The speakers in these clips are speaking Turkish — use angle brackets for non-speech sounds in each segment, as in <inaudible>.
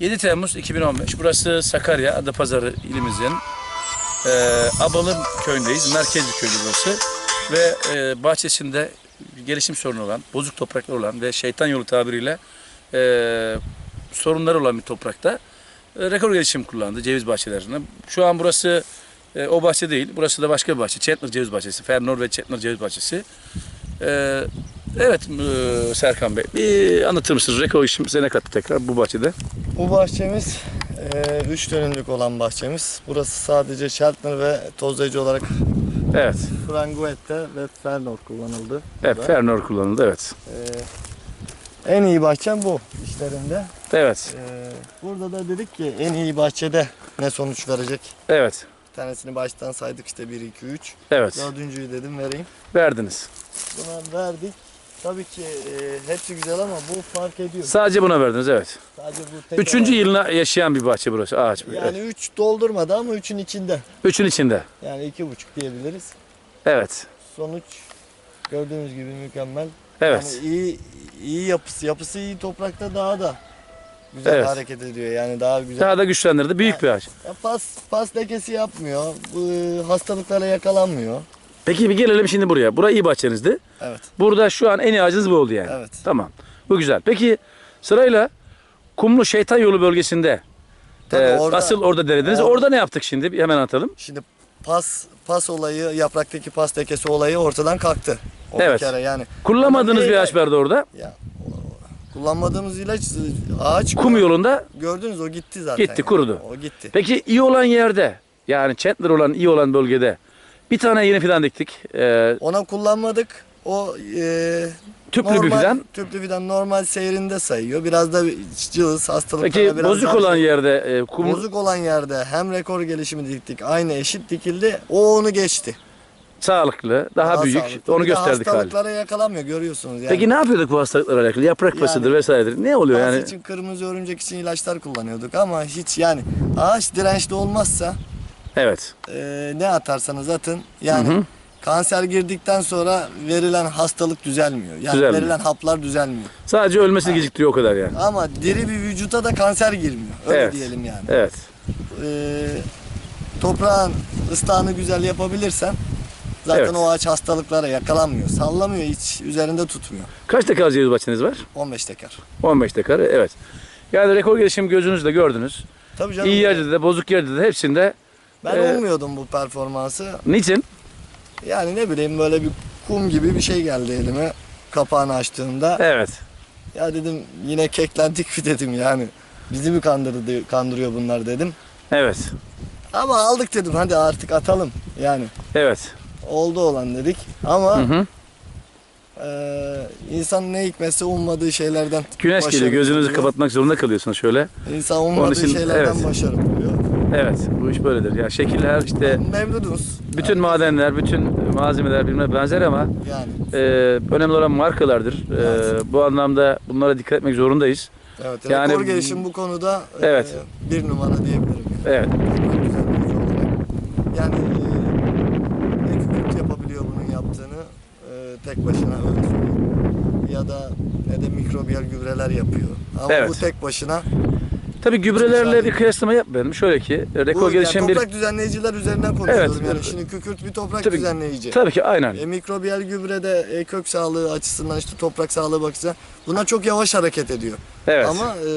7 Temmuz 2015. Burası Sakarya, Adapazarı ilimizin e, Abalı köyündeyiz. Merkez bir burası. Ve e, bahçesinde gelişim sorunu olan, bozuk topraklar olan ve şeytan yolu tabiriyle e, sorunları olan bir toprakta e, rekor gelişim kullandı ceviz bahçelerine. Şu an burası e, o bahçe değil. Burası da başka bir bahçe. Chetner ceviz bahçesi. Fernor ve Chetner ceviz bahçesi. E, evet e, Serkan Bey. Bir anlatır mısınız? Rekor gelişim size ne kattı tekrar bu bahçede? Bu bahçemiz 3 dönümlük olan bahçemiz. Burası sadece Sheltner ve tozlayıcı olarak Evet. Franguette ve Fernor kullanıldı. Evet, burada. Fernor kullanıldı. Evet. Ee, en iyi bahçem bu işlerinde. Evet. Ee, burada da dedik ki en iyi bahçede ne sonuç verecek? Evet. Bir tanesini baştan saydık işte 1, 2, 3. Evet. Dördüncüyü dedim vereyim. Verdiniz. Buna verdik. Tabii ki e, hepsi güzel ama bu fark ediyor. Sadece buna verdiniz. Evet. Sadece bu tek Üçüncü yılına yaşayan bir bahçe burası. Ağaç. Yani 3 doldurmadı ama 3'ün içinde. Üçün içinde. Yani iki buçuk diyebiliriz. Evet. Sonuç gördüğünüz gibi mükemmel. Evet. Yani iyi iyi yapısı, yapısı iyi toprakta daha da güzel Evet. hareket ediyor. Yani daha güzel. Daha da güçlendirdi. Büyük bir ağaç. Ya pas pas lekesi yapmıyor. Bu hastalıklara yakalanmıyor. Peki bir gelelim şimdi buraya. Burası iyi bahçenizdi. Evet. Burada şu an en iyi ağacınız bu oldu yani. Evet. Tamam. Bu güzel. Peki sırayla Kumlu Şeytan Yolu bölgesinde Tabii e, orada- asıl orada denediniz. orada- Orada ne yaptık şimdi? Bir hemen atalım. Şimdi pas pas olayı, yapraktaki pas lekesi olayı ortadan kalktı. O Evet. bir kere yani. Kullanmadığınız Ama bir ağaç vardı orada. Ya o- kullanmadığımız ilaç ağaç Kum yolunda gördünüz o gitti zaten. Gitti, kurudu. O gitti. Peki iyi olan yerde yani Chandler olan iyi olan bölgede bir tane yeni fidan diktik. Ee, Ona kullanmadık. O e, tüplü bir normal, fidan. Tüplü fidan normal seyrinde sayıyor. Biraz da cılız hastalıklara Peki biraz bozuk daha- olan yerde e, kum bozuk olan yerde hem rekor gelişimi diktik aynı eşit dikildi. O onu geçti. sağlıklı, daha, büyük. sağlıklı. Onu Bir de gösterdik hali. Hastalıklara yakalanmıyor görüyorsunuz yani. Peki ne yapıyorduk bu hastalıklarla alakalı? Yaprak Yani- pasıdır vesairedir. Ne oluyor Bazı yani? için kırmızı örümcek için ilaçlar kullanıyorduk ama hiç yani ağaç dirençli olmazsa Evet. e, ne atarsanız atın yani Hı hı. kanser girdikten sonra verilen hastalık düzelmiyor. Yani Düzelmiyor. verilen haplar düzelmiyor. Sadece ölmesini geciktiriyor o kadar yani. Ama diri bir vücuta da kanser girmiyor. Öyle Evet. diyelim yani. Evet. Ee, toprağın ıslahını güzel yapabilirsen zaten Evet. o ağaç hastalıklara yakalanmıyor. Sallamıyor hiç üzerinde tutmuyor. Kaç dekar ceviz bahçeniz var? 15 tekrar. 15 dekar. Evet. Yani rekor gelişim gözünüzle gördünüz. Tabii canım. İyi yerde de bozuk yerde de hepsinde. Ben Ee, ummuyordum bu performansı. Niçin? Yani ne bileyim böyle bir kum gibi bir şey geldi elime kapağını açtığımda. Evet. Ya dedim yine keklendik mi dedim yani. Bizi mi kandırdı, kandırıyor bunlar dedim. Evet. Ama aldık dedim hadi artık atalım. Yani Evet. oldu olan dedik. Ama Hı hı. Ee, insan ne hikmetse ummadığı şeylerden Güneş geliyor. Gözünüzü kapatmak zorunda kalıyorsunuz şöyle. İnsan ummadığı için- şeylerden evet. başarı buluyor. Evet. Bu iş böyledir. Yani şekiller işte Memnunuz. bütün madenler, bütün malzemeler birbirine benzer ama Yani e, önemli olan markalardır. E, Evet. bu anlamda bunlara dikkat etmek zorundayız. evet Yani- rekor gelişim bu konuda e, Evet. bir numara diyebilirim. Evet. Rekor düzenleyici olarak. Yani e, ne kükürt yapabiliyor bunun yaptığını e, tek başına öyle söyleyeyim. Ya da ne de mikrobiyal gübreler yapıyor. Ama Evet. bu tek başına Tabii gübrelerle bir kıyaslama yapmayalım. Şöyle ki rekor bu yani gelişen bir toprak düzenleyiciler üzerinden konuşuyorum. Evet. Yani şimdi kükürt bir toprak Tabii- düzenleyici. tabii ki aynen. E, mikrobiyal gübrede e, kök sağlığı açısından işte toprak sağlığı bakımından buna çok yavaş hareket ediyor. Evet. Ama e,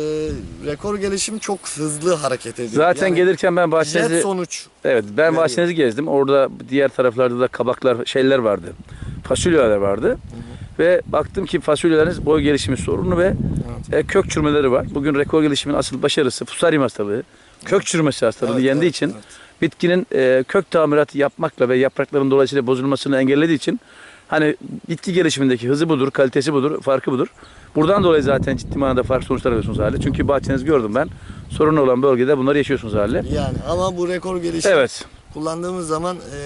rekor gelişim çok hızlı hareket ediyor. Zaten Yani gelirken ben bahçenizi sonuç. Evet ben veriyor. bahçenizi gezdim. Orada diğer taraflarda da kabaklar, şeyler vardı. Fasulyeler vardı. Ve baktım ki fasulyeleriniz boy gelişimi sorunu ve e, kök çürümeleri var. Bugün rekor gelişimin asıl başarısı fusaryum hastalığı. Kök çürümesi hastalığını Evet, yendiği evet, için evet. bitkinin e, kök tamiratı yapmakla ve yaprakların dolayısıyla bozulmasını engellediği için hani bitki gelişimindeki hızı budur, kalitesi budur, farkı budur. Buradan dolayı zaten ciddi manada farklı sonuçlar alıyorsunuz hali. Çünkü bahçenizi gördüm ben. Sorun olan bölgede bunları yaşıyorsunuz hali. Yani ama bu rekor gelişim Evet. kullandığımız zaman e,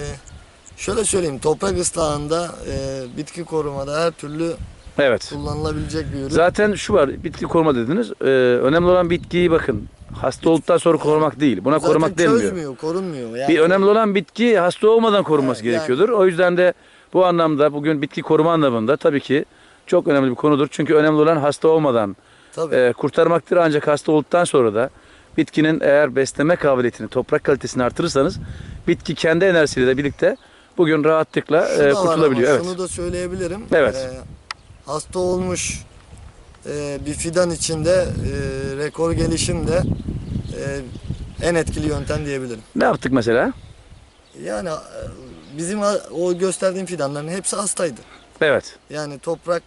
şöyle söyleyeyim toprak ıslahında e, bitki korumada her türlü Evet. kullanılabilecek bir ürün. Zaten şu var, bitki koruma dediniz. Ee, önemli olan bitkiyi bakın. Hasta olduktan sonra korumak değil. Buna Zaten korumak denmiyor. çözmüyor, korunmuyor. Yani Bir önemli olan bitki hasta olmadan korunması Evet, yani- gerekiyordur. O yüzden de bu anlamda bugün bitki koruma anlamında tabii ki çok önemli bir konudur. Çünkü önemli olan hasta olmadan Tabii. e, kurtarmaktır ancak hasta olduktan sonra da bitkinin eğer besleme kabiliyetini, toprak kalitesini artırırsanız bitki kendi enerjisiyle de birlikte bugün rahatlıkla Şu e, da var kurtulabiliyor. Evet. Şunu da söyleyebilirim. Evet. Ee, hasta olmuş e, bir fidan içinde e, rekor gelişimde e, en etkili yöntem diyebilirim. Ne yaptık mesela? Yani e, bizim o gösterdiğim fidanların hepsi hastaydı. Evet. Yani toprak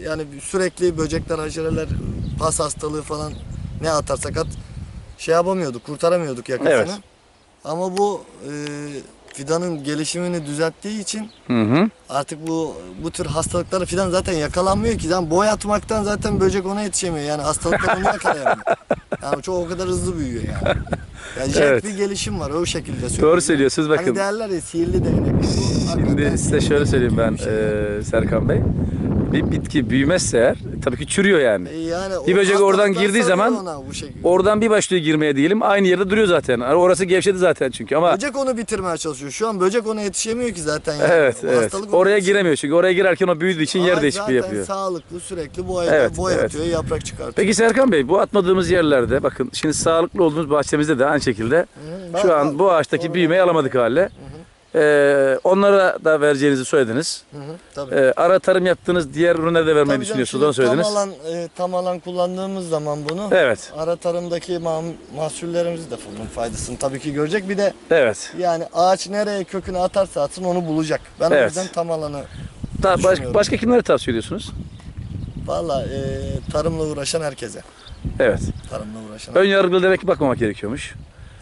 yani sürekli böcekler, haşereler, pas hastalığı falan ne atarsak at şey yapamıyorduk, kurtaramıyorduk yakasını. Evet. Ama bu e, fidanın gelişimini düzelttiği için Hı hı. artık bu bu tür hastalıklara fidan zaten yakalanmıyor ki. Yani boy atmaktan zaten böcek ona yetişemiyor. Yani hastalıklar onu yakalayamıyor. <laughs> Yani çok o kadar hızlı büyüyor yani. Yani jet Evet. bir gelişim var o şekilde söylüyorum. Doğru söylüyorsunuz bakın. Hani derler ya sihirli değnek. Bu Şimdi size sihirli şöyle söyleyeyim ben bir şey. e, Serkan Bey. Bir bitki büyümezse eğer tabii ki çürüyor yani. E yani Bir böcek oradan girdiği zaman bu. Oradan bir başlıyor girmeye diyelim. Aynı yerde duruyor zaten. Orası gevşedi zaten çünkü ama Böcek onu bitirmeye çalışıyor. Şu an böcek ona yetişemiyor ki zaten. Yani. evet O evet. Oraya yetişemiyor. giremiyor çünkü oraya girerken o büyüdüğü için yer Ağaç değişikliği zaten yapıyor. sağlıklı sürekli boya, Evet, boya evet. atıyor, yaprak çıkartıyor. Peki Serkan Bey bu atmadığımız yerlerde bakın şimdi sağlıklı olduğumuz bahçemizde de aynı şekilde Hı, şu an bu ağaçtaki büyümeyi alamadık hale. Ee, onlara da vereceğinizi söylediniz. Hı hı, tabii. Ee, ara tarım yaptığınız diğer ürünlere de vermeyi Tabii canım, düşünüyorsunuz onu şimdi söylediniz. Tam alan, e, tam alan kullandığımız zaman bunu Evet. ara tarımdaki ma- mahsullerimiz de bunun faydasını tabii ki görecek. Bir de Evet. yani ağaç nereye kökünü atarsa atsın onu bulacak. Ben o Evet. yüzden tam alanı Daha baş, Düşünüyorum. başka kimlere tavsiye ediyorsunuz? valla e, tarımla uğraşan herkese. Evet. Tarımla uğraşan. Ön yargılı demek ki bakmamak gerekiyormuş.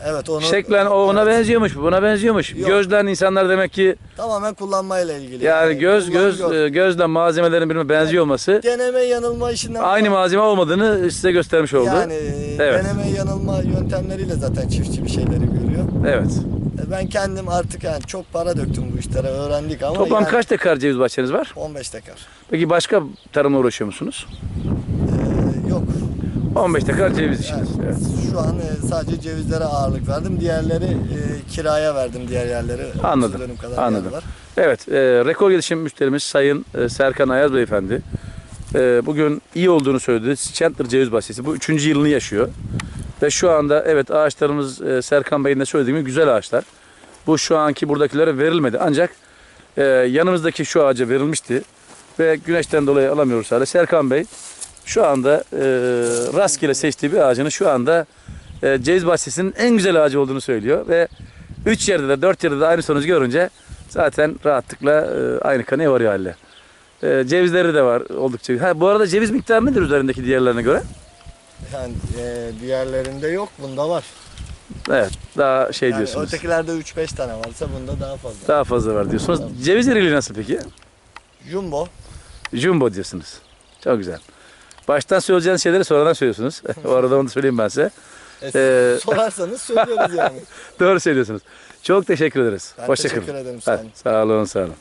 Evet onu Şeklen o ona benziyormuş, bu buna benziyormuş. Yok. Gözlen insanlar demek ki Tamamen kullanmayla ilgili. yani göz göz gör. e, gözle malzemelerin birbirine benziyor olması deneme yanılma işinden aynı malzeme olmadığını size göstermiş oldu. Yani Evet. deneme yanılma yöntemleriyle zaten çiftçi bir şeyleri görüyor. Evet. E, Ben kendim artık yani çok para döktüm bu işlere öğrendik ama Toplam yani kaç dekar ceviz bahçeniz var? 15 dekar. Peki başka tarımla uğraşıyor musunuz? Ee, yok. 15 dekar ceviz işiniz. Evet. Şu an e, sadece cevizlere ağırlık verdim. Diğerleri e, kiraya verdim diğer yerleri. 30 Anladım, dönüm kadar anladım. var. Evet, e, rekor gelişim müşterimiz Sayın e, Serkan Ayaz Beyefendi. E, bugün iyi olduğunu söyledi. Chandler Ceviz Bahçesi bu üçüncü yılını yaşıyor. Ve şu anda evet ağaçlarımız e, Serkan Bey'in de söylediği gibi güzel ağaçlar. Bu şu anki buradakilere verilmedi. Ancak e, yanımızdaki şu ağaca verilmişti. Ve güneşten dolayı alamıyoruz hala. Serkan Bey şu anda e, rastgele seçtiği bir ağacını şu anda e, ceviz bahçesinin en güzel ağacı olduğunu söylüyor. Ve üç yerde de dört yerde de aynı sonucu görünce zaten rahatlıkla e, aynı kanıya varıyor haline. E, cevizleri de var oldukça. Ha, bu arada ceviz miktarı nedir üzerindeki diğerlerine göre? Yani e, diğerlerinde yok bunda var. Evet daha şey Yani diyorsunuz. ötekilerde 3-5 tane varsa bunda daha fazla. Daha fazla var diyorsunuz. Ceviz iriliği nasıl peki? Jumbo. Jumbo diyorsunuz. Çok güzel. Baştan söyleyeceğiniz şeyleri sonradan söylüyorsunuz. <laughs> o arada onu söyleyeyim ben size. E, Ee, sorarsanız söylüyoruz yani. <laughs> Doğru söylüyorsunuz. Çok teşekkür ederiz. Ben Hoşçakalın. teşekkür ederim, sağ olun. Sağ olun, sağ olun.